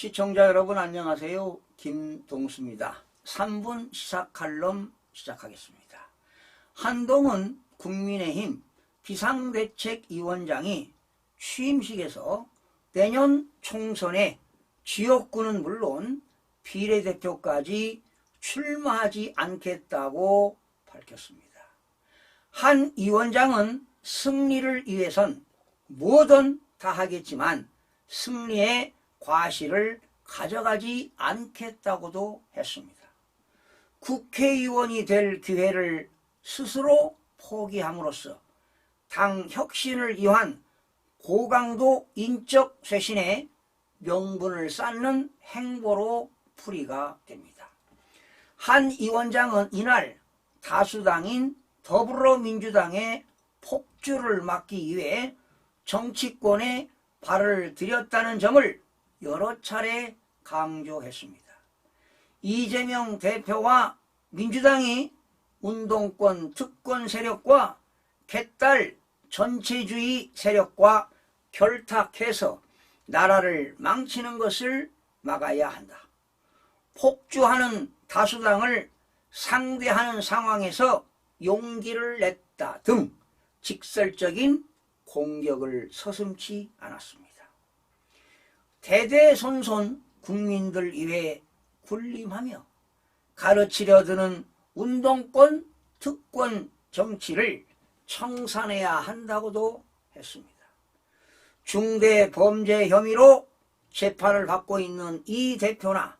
시청자 여러분 안녕하세요. 김동수입니다. 3분 시사 칼럼 시작하겠습니다. 한동훈 국민의힘 비상대책위원장이 취임식에서 내년 총선에 지역구는 물론 비례대표까지 출마하지 않겠다고 밝혔습니다. 한 위원장은 승리를 위해선 뭐든 다 하겠지만 승리의 과실을 가져가지 않겠다고도 했습니다. 국회의원이 될 기회를 스스로 포기함으로써 당 혁신을 위한 고강도 인적 쇄신에 명분을 쌓는 행보로 풀이가 됩니다. 한 위원장은 이날 다수당인 더불어민주당의 폭주를 막기 위해 정치권에 발을 들였다는 점을 여러 차례 강조했습니다. 이재명 대표와 민주당이 운동권 특권 세력과 개딸 전체주의 세력과 결탁해서 나라를 망치는 것을 막아야 한다. 폭주하는 다수당을 상대하는 상황에서 용기를 냈다 등 직설적인 공격을 서슴지 않았습니다. 대대손손 국민들 위해 군림하며 가르치려 드는 운동권 특권 정치를 청산해야 한다고도 했습니다. 중대 범죄 혐의로 재판을 받고 있는 이 대표나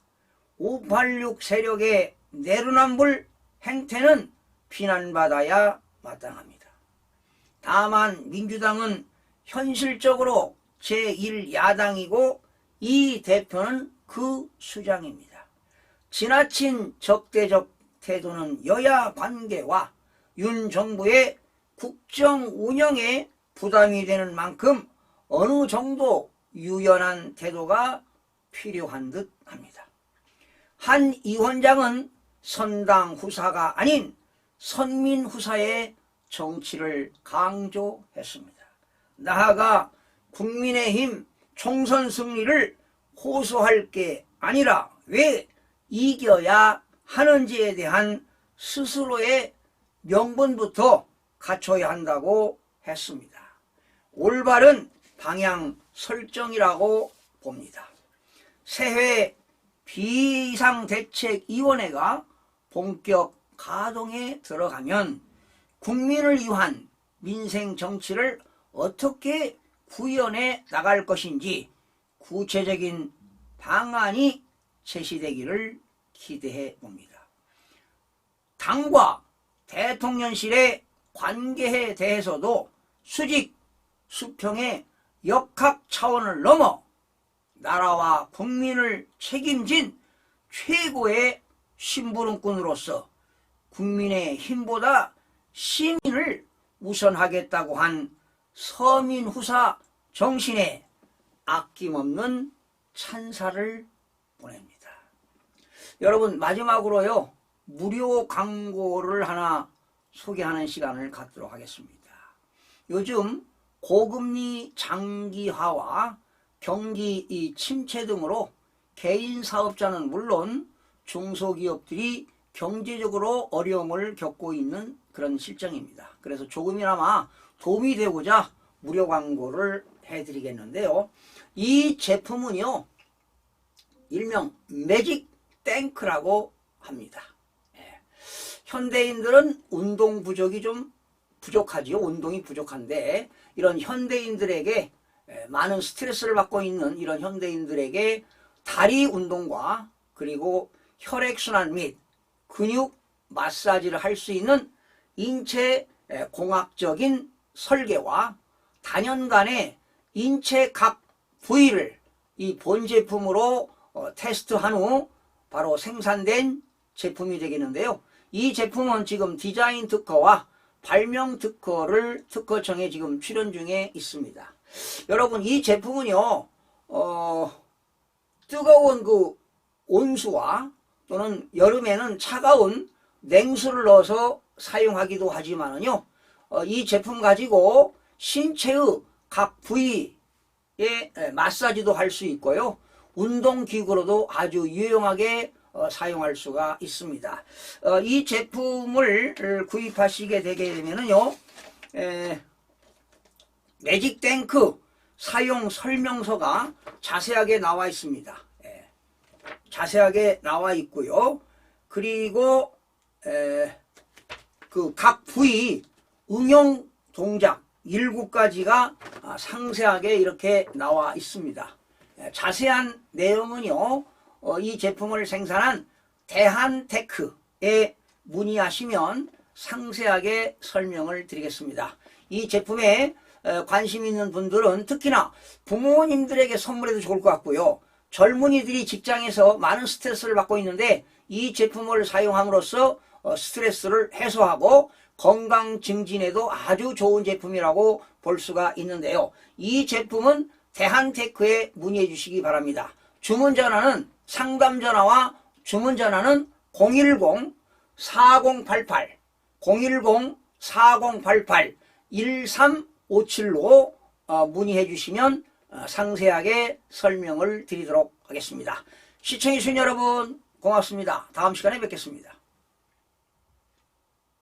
586 세력의 내로남불 행태는 비난받아야 마땅합니다. 다만 민주당은 현실적으로 제1야당이고 이 대표는 그 수장입니다. 지나친 적대적 태도는 여야 관계와 윤 정부의 국정 운영에 부담이 되는 만큼 어느 정도 유연한 태도가 필요한 듯 합니다. 한 위원장은 선당 후사가 아닌 선민 후사의 정치를 강조했습니다. 나아가 국민의힘 총선 승리를 호소할 게 아니라 왜 이겨야 하는지에 대한 스스로의 명분부터 갖춰야 한다고 했습니다. 올바른 방향 설정이라고 봅니다. 새해 비상대책위원회가 본격 가동에 들어가면 국민을 위한 민생 정치를 어떻게 구현해 나갈 것인지 구체적인 방안이 제시되기를 기대해 봅니다. 당과 대통령실의 관계에 대해서도 수직, 수평의 역학 차원을 넘어 나라와 국민을 책임진 최고의 심부름꾼으로서 국민의 힘보다 시민을 우선하겠다고 한 서민후사 정신에 아낌없는 찬사를 보냅니다. 여러분 마지막으로요 무료 광고를 하나 소개하는 시간을 갖도록 하겠습니다. 요즘 고금리 장기화와 경기 이 침체 등으로 개인 사업자는 물론 중소기업들이 경제적으로 어려움을 겪고 있는 그런 실정입니다. 그래서 조금이나마 도움이 되고자 무료 광고를 해드리겠는데요. 이 제품은요, 일명 매직 탱크라고 합니다. 예. 현대인들은 운동 부족이 좀 부족하지요. 운동이 부족한데 이런 현대인들에게 예, 많은 스트레스를 받고 있는 이런 현대인들에게 다리 운동과 그리고 혈액순환 및 근육 마사지를 할 수 있는 인체 예, 공학적인 설계와 단연간의 인체 각 부위를 이 본 제품으로 어, 테스트한 후 바로 생산된 제품이 되겠는데요. 이 제품은 지금 디자인 특허와 발명 특허를 특허청에 지금 출연 중에 있습니다. 여러분 이 제품은요 어, 뜨거운 그 온수와 또는 여름에는 차가운 냉수를 넣어서 사용하기도 하지만은요 어, 이 제품 가지고 신체의 각 부위에 마사지도 할 수 있고요 운동기구로도 아주 유용하게 어, 사용할 수가 있습니다. 어, 이 제품을 구입하시게 되게 되면은요, 에, 매직탱크 사용 설명서가 자세하게 나와 있습니다. 예, 자세하게 나와 있고요. 그리고 그 각 부위 응용 동작 7가지가 아, 상세하게 이렇게 나와 있습니다. 예, 자세한 내용은요, 어, 이 제품을 생산한 대한테크에 문의하시면 상세하게 설명을 드리겠습니다. 이 제품에 에, 관심 있는 분들은 특히나 부모님들에게 선물해도 좋을 것 같고요. 젊은이들이 직장에서 많은 스트레스를 받고 있는데 이 제품을 사용함으로써 어, 스트레스를 해소하고 건강 증진에도 아주 좋은 제품이라고 볼 수가 있는데요. 이 제품은 대한테크에 문의해 주시기 바랍니다. 주문 전화는 상담 전화와 주문 전화는 010 4088 010 4088 1357로 어, 문의해 주시면 어, 상세하게 설명을 드리도록 하겠습니다. 시청해주신 여러분 고맙습니다. 다음 시간에 뵙겠습니다.